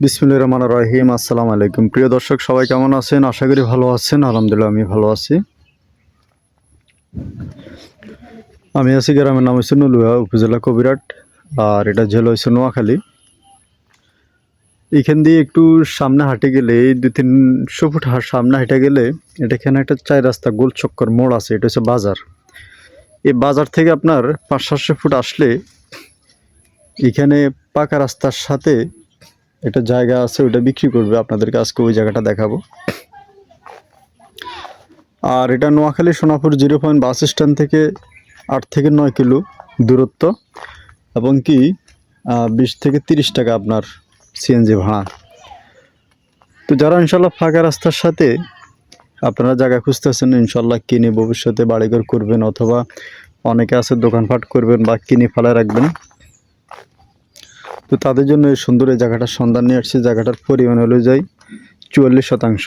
বিসমুল্লাহ রহমান রহিম, আসসালামু আলাইকুম। প্রিয় দর্শক, সবাই কেমন আছেন? আশা করি ভালো আছেন। আলহামদুলিল্লাহ, আমি ভালো আছি। আমি আছি গ্রামের নাম হচ্ছে নলুয়া, উপজেলা কবিরাট আর এটা জেলা হয়েছে নোয়াখালী। এখান দিয়ে একটু সামনে হাঁটে গেলে, এই দু তিনশো ফুট সামনে হাঁটে গেলে এটা এখানে একটা চাই রাস্তা গোল চক্কর মোড় আছে, এটা হচ্ছে বাজার। এই বাজার থেকে আপনার পাঁচ সাতশো ফুট আসলে, এখানে পাকা রাস্তার সাথে একটা জায়গা আছে ওটা বিক্রি করবে। আপনাদেরকে আজকে ওই জায়গাটা দেখাবো। আর এটা Noakhali Sonapur zero point bus stand থেকে আট থেকে নয় কিলো দূরত্ব এবং কি বিশ থেকে তিরিশ টাকা আপনার সিএনজি ভাড়া। তো যারা ইনশাল্লাহ ফাঁকা রাস্তার সাথে আপনারা জায়গা খুঁজতে খুঁজতেছেন ইনশাল্লাহ কিনে ভবিষ্যতে বাড়িঘর করবেন অথবা অনেকে আছে দোকানপাট করবেন বা কিনে ফেলা রাখবেন। তো তাদের জন্য এই সুন্দর এই জায়গাটার সন্ধান নিয়ে আসছে, জায়গাটার পরিমাণ যাই চুয়াল্লিশ শতাংশ।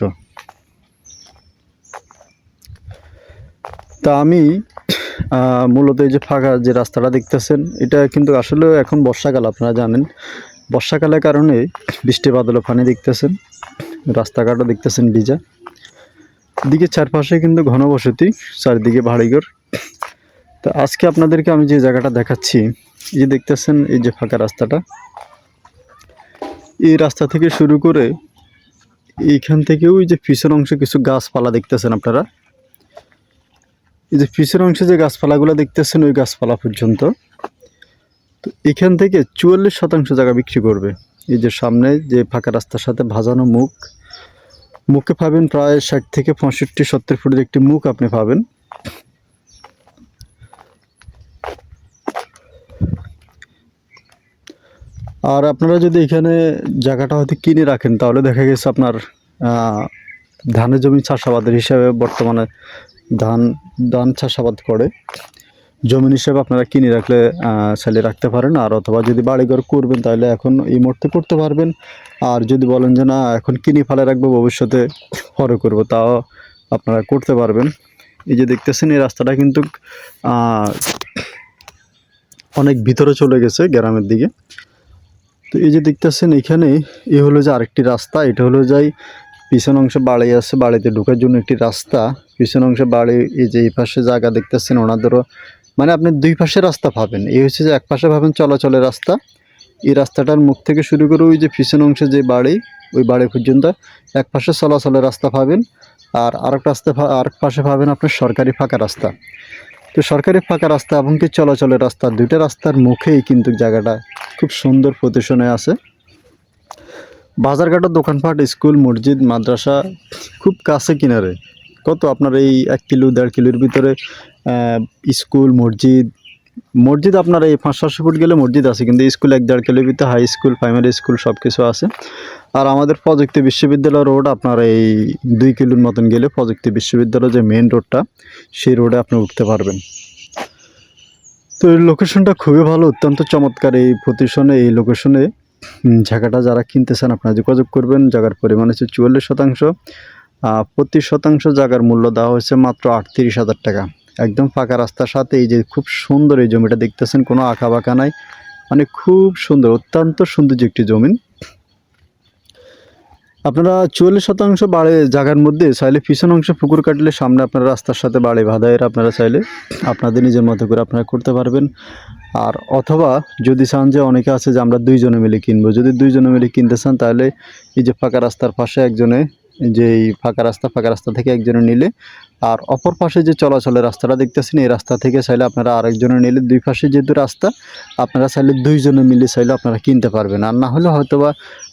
তা আমি মূলত এই যে ফাঁকা যে রাস্তাটা দেখতেছেন, এটা কিন্তু আসলে এখন বর্ষাকাল, আপনারা জানেন। বর্ষাকালের কারণে বৃষ্টি বাদল পানি দেখতেছেন, রাস্তাঘাটও দেখতেছেন ভিজা। দিকে চারপাশে কিন্তু ঘনবসতি, চারিদিকে বাড়িঘর। তো আজকে আপনাদেরকে আমি যে জায়গাটা দেখাচ্ছি, এই যে দেখতেছেন, এই যে ফাঁকা রাস্তাটা, এই রাস্তা থেকে শুরু করে এইখান থেকে ওই যে পিছন অংশে কিছু গাছপালা দেখতেছেন আপনারা? এই যে পিছন অংশে যে গাছপালাগুলো দেখতেছেন, ওই গাছপালা পর্যন্ত, তো এখান থেকে চুয়াল্লিশ শতাংশ জায়গা বিক্রি করবে। এই যে সামনে যে ফাঁকা রাস্তার সাথে ভাজানো মুখ, মুখে পাবেন প্রায় ষাট থেকে পঁয়ষট্টি, সত্তর ফুটের একটি মুখ আপনি পাবেন। আর আপনারা যদি এখানে জায়গাটা হয়তো কিনে রাখেন তাহলে দেখা গেছে আপনার ধানের জমি চাষাবাদের হিসাবে বর্তমানে ধান ধান চাষাবাদ করে। জমিন হিসাবে আপনারা কিনে রাখলে আহ, রাখতে পারেন। আর অথবা যদি বাড়িঘর করবেন তাহলে এখন এই মুহূর্তে করতে পারবেন। আর যদি বলেন যে না এখন কিনে ফেলে রাখব ভবিষ্যতে পরে করব তাও আপনারা করতে পারবেন। এই যে দেখতেছেন এই রাস্তাটা কিন্তু অনেক ভিতরে চলে গেছে গ্রামের দিকে। তো এই যে দেখতেছেন এখানে, এ হলো যে আরেকটি রাস্তা, এটা হলো যাই পিছন অংশে বাড়ি আছে, বাড়িতে ঢোকার জন্য একটি রাস্তা। পিছন অংশে বাড়ি, এই যে এই পাশে জায়গা দেখতেছেন ওনাদেরও। মানে আপনি দুই পাশে রাস্তা পাবেন এই হচ্ছে যে এক পাশে পাবেন চলাচলের রাস্তা। এই রাস্তাটার মুখ থেকে শুরু করে ওই যে পিছন অংশে যে বাড়ি, ওই বাড়ি পর্যন্ত এক পাশে চলাচলের রাস্তা পাবেন আর আরেক রাস্তা আরেক পাশে পাবেন আপনার সরকারি ফাঁকা রাস্তা। তো সরকারি ফাঁকা রাস্তা এবং কি চলাচলের রাস্তা, দুইটা রাস্তার মুখেই কিন্তু জায়গাটা খুব সুন্দর পজিশনে আছে। বাজারঘাটের দোকানপাট, স্কুল, মসজিদ, মাদ্রাসা খুব কাছে কিনারে। কত আপনার এই এক কিলো, দেড় কিলোর ভিতরে স্কুল, মসজিদ মসজিদ আপনার এই পাঁচ সাতশো ফুট গেলে মসজিদ আছে, কিন্তু স্কুল এক, দেড় কিলোর ভিতরে হাই স্কুল, প্রাইমারি স্কুল সব কিছু আছে। আর আমাদের প্রযুক্তি বিশ্ববিদ্যালয় রোড আপনার এই দুই কিলোর মতন গেলে প্রযুক্তি বিশ্ববিদ্যালয় যে মেন রোডটা সেই রোডে আপনি উঠতে পারবেন। তো এই লোকেশনটা খুবই ভালো, অত্যন্ত চমৎকার এই পজিশনে এই লোকেশনে জায়গাটা যারা কিনতেছেন, আপনারা যোগাযোগ করবেন। জায়গার পরিমাণ হচ্ছে চুয়াল্লিশ শতাংশ। প্রতি শতাংশ জায়গার মূল্য দেওয়া হয়েছে মাত্র আটত্রিশ হাজার টাকা। একদম ফাঁকা রাস্তার সাথে এই যে খুব সুন্দর এই জমিটা দেখতেছেন, কোনো আঁকা বাঁকা নাই। মানে খুব সুন্দর, অত্যন্ত সৌন্দর্য একটি জমিন। আপনারা চুয়াল্লিশ শতাংশ বাড়ে জায়গার মধ্যে, চাইলে পিছন অংশে পুকুর কাটলে সামনে আপনারা রাস্তার সাথে বাড়ে বাধায়ের আপনারা চাইলে আপনাদের নিজের মতো করে আপনারা করতে পারবেন। আর অথবা যদি চান যে অনেকে আছে যে আমরা দুইজনে মিলে কিনবো, যদি দুইজনে মিলে কিনতে চান তাহলে এই যে ফাঁকা রাস্তার পাশে একজনে যে এই ফাঁকা রাস্তা ফাঁকা রাস্তা থেকে একজনে নিলে আর অপর পাশে যে চলাচলের রাস্তাটা দেখতেছেন, এই রাস্তা থেকে চাইলে আপনারা আরেকজনে নিলে দুই পাশে যেহেতু রাস্তা, আপনারা চাইলে দুইজনে মিলে চাইলে আপনারা কিনতে পারবেন। আর না হলে হয়তোবা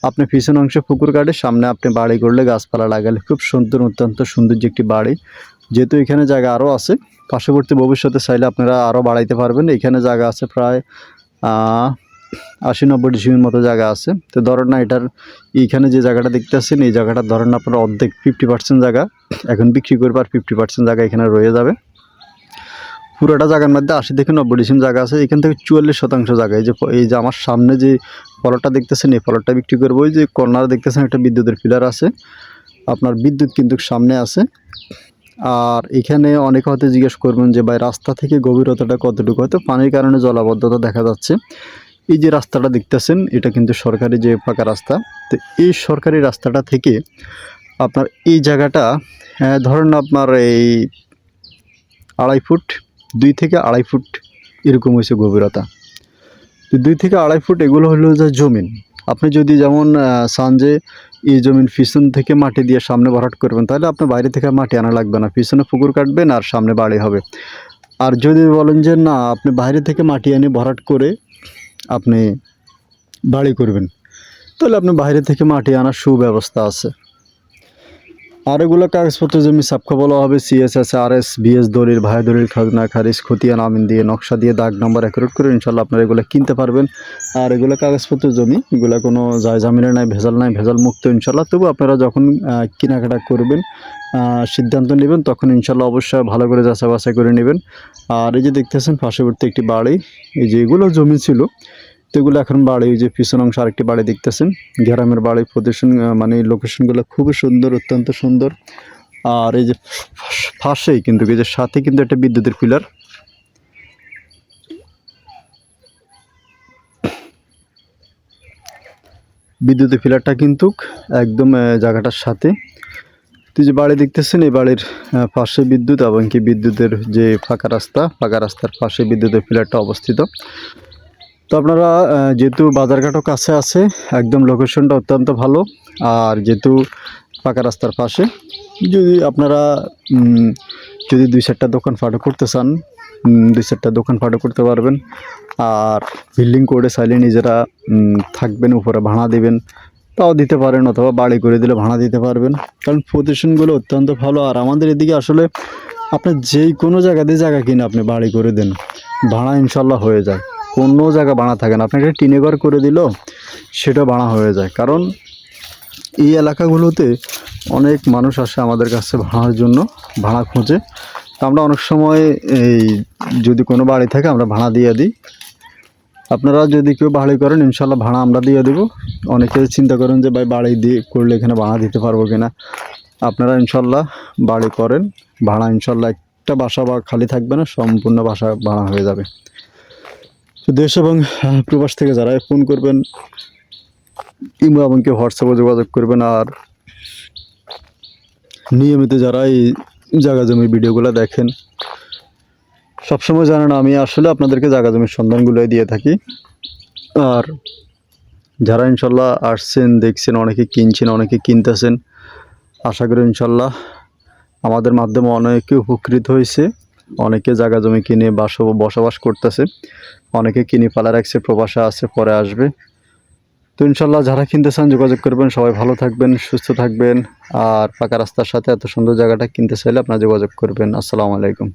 আপনি পিছন অংশে পুকুর কাটে, সামনে আপনি বাড়ি করলে গাছপালা লাগালে খুব সুন্দর, অত্যন্ত সৌন্দর্য একটি বাড়ি। যেহেতু এখানে জায়গা আরও আছে, পার্শ্ববর্তী ভবিষ্যতে চাইলে আপনারা আরও বাড়াইতে পারবেন। এখানে জায়গা আছে প্রায় আশি নব্বই ডিসিমির মতো জায়গা আছে। তো ধরেন না এটার এইখানে যে জায়গাটা দেখতে আসছেন এই জায়গাটা ধরেন না আপনার অর্ধেক ফিফটি পার্সেন্ট জায়গা। এখন বিক্রি করবে আর ফিফটি পার্সেন্ট জায়গা এখানে রয়ে যাবে। পুরোটা জায়গার মধ্যে আশি থেকে নব্বই ডিসিম জায়গা আছে। এখান থেকে চুয়াল্লিশ শতাংশ জায়গা। এই যে এই যে আমার সামনে যে ফলটা দেখতেছেন, এই ফলটা বিক্রি করব। ওই যে কর্নার দেখতেছেন একটা বিদ্যুতের পিলার আছে। আপনার বিদ্যুৎ কিন্তু সামনে আছে। আর এখানে অনেকে হয়তো জিজ্ঞেস করবেন যে, ভাই, রাস্তা থেকে গভীরতাটা কতটুকু? হয়তো পানির কারণে জলাবদ্ধতা দেখা যাচ্ছে। এই যে রাস্তাটা দেখতেছেন এটা কিন্তু সরকারি যে পাকা রাস্তা তো এই সরকারি রাস্তাটা থেকে আপনার এই জায়গাটা আহ, ধরেন আপনার এই আড়াই ফুট দুই থেকে আড়াই ফুট এরকম হয়েছে গভীরতা। তো দুই থেকে আড়াই ফুট এগুলো হলো যে জমিন। আপনি যদি যেমন যে এই জমিন পিছন থেকে মাটি দিয়ে সামনে ভরাট করবেন তাহলে আপনার বাইরে থেকে মাটি আনা লাগবে না। পিছনে পুকুর কাটবেন আর সামনে বাড়ি হবে। আর যদি বলেন যে না আপনি বাইরে থেকে মাটি এনে ভরাট করে আপনি বাড়ি করবেন। তাহলে আপনি বাইরে থেকে মাটি আনার সুব্যবস্থা আছে। আর এগুলো কাগজপত্র জমি সাপখা বলা হবে সিএসএস আর এস বিএস দলিল, ভাই দলিল, খাজনা, খারিজ, খতিয়ান, আমিন দিয়ে, নকশা দিয়ে, দাগ নাম্বার অ্যাকুরেট করে ইনশাল্লাহ আপনারা এগুলো কিনতে পারবেন। আর এগুলো কাগজপত্র জমি, এগুলো কোনো যায় জামিনে নাই, ভেজাল নাই, ভেজাল মুক্ত ইনশাল্লাহ তবু আপনারা যখন কেনাকাটা করবেন সিদ্ধান্ত নেবেন, তখন ইনশাল্লাহ অবশ্যই ভালো করে যাচাই বাছাই করে নেবেন। আর এই যে দেখতেছেন, পার্শ্ববর্তী একটি বাড়ি, এই যে এগুলো জমি ছিল তো এগুলো এখন বাড়ি, এই যে পিছন অংশ আরেকটি বাড়ি দেখতেছেন। গ্রামের বাড়ি প্রদর্শন মানে লোকেশনগুলো খুবই সুন্দর, অত্যন্ত সুন্দর। আর এই যে ফাঁসেই কিন্তু, এই যে সাথে কিন্তু একটা বিদ্যুতের পিলার। বিদ্যুতের পিলারটা কিন্তু একদম জায়গাটার সাথে। তো এই যে বাড়ি দেখতেছেন, এই বাড়ির পাশে বিদ্যুৎ এবং কি বিদ্যুতের যে ফাঁকা রাস্তা, ফাঁকা রাস্তার পাশে বিদ্যুতের পিলারটা অবস্থিত। তো আপনারা যেহেতু বাজারঘাটও কাছে আছে, একদম লোকেশনটা অত্যন্ত ভালো। আর যেহেতু পাকা রাস্তার পাশে, যদি আপনারা যদি দুই চারটা দোকান ফাটো করতে চান দুই চারটা দোকান ফাটো করতে পারবেন। আর বিল্ডিং করে চাইলে নিজেরা থাকবেন, উপরে ভাড়া দিবেন। তাও দিতে পারেন অথবা বাড়ি করে দিলে ভাড়া দিতে পারবেন। কারণ প্রতিষ্ঠানগুলো অত্যন্ত ভালো। আর আমাদের এদিকে আসলে, আপনি যেই কোনো জায়গাতে জায়গা কিনে আপনি বাড়ি করে দেন। ভাড়া ইনশাল্লাহ হয়ে যায়। কোনো জায়গা ভাড়া থাকে না। আপনাকে টিনে ঘর করে দিল সেটা ভাড়া হয়ে যায়। কারণ এই এলাকাগুলোতে অনেক মানুষ আসে আমাদের কাছে ভাড়ার জন্য, ভাড়া খোঁজে। তা আমরা অনেক সময় এই যদি কোনো বাড়ি থাকে আমরা ভাড়া দিয়ে দিই। আপনারা যদি কেউ বাড়ি করেন ইনশাল্লাহ ভাড়া আমরা দিয়ে দেবো। অনেকে চিন্তা করেন যে, ভাই, বাড়ি দিয়ে করলে এখানে ভাড়া দিতে পারব কিনা? আপনারা ইনশাল্লাহ বাড়ি করেন। ভাড়া ইনশাল্লাহ একটা বাসা বা খালি থাকবে না, সম্পূর্ণ বাসা ভাড়া হয়ে যাবে। দেশ এবং প্রবাস থেকে যারা ফোন করবেন, ইমো কেউ হোয়াটসঅ্যাপে যোগাযোগ করবেন আর নিয়মিত যারা এই জায়গা জমির ভিডিওগুলো দেখেন, সবসময় জানেন আমি আসলে আপনাদেরকে জায়গা জমির সন্ধানগুলোই দিয়ে থাকি। আর যারা ইনশাল্লাহ আসছেন, দেখছেন, অনেকে কিনছেন, অনেকে কিনতেছেন, আশা করি ইনশাল্লাহ আমাদের মাধ্যমে অনেকে উপকৃত হয়েছে। অনেকে জায়গা জমি কিনে বাস বসবাস করতেছে, অনেকে কিনে পালা রাখছে, প্রবাসা আছে, পরে আসবে। তো ইনশাল্লাহ যারা কিনতে চান যোগাযোগ করবেন, সবাই ভালো থাকবেন, সুস্থ থাকবেন, আর পাকা রাস্তার সাথে এত সুন্দর জায়গাটা কিনতে চাইলে আপনারা যোগাযোগ করবেন। আসসালামু আলাইকুম।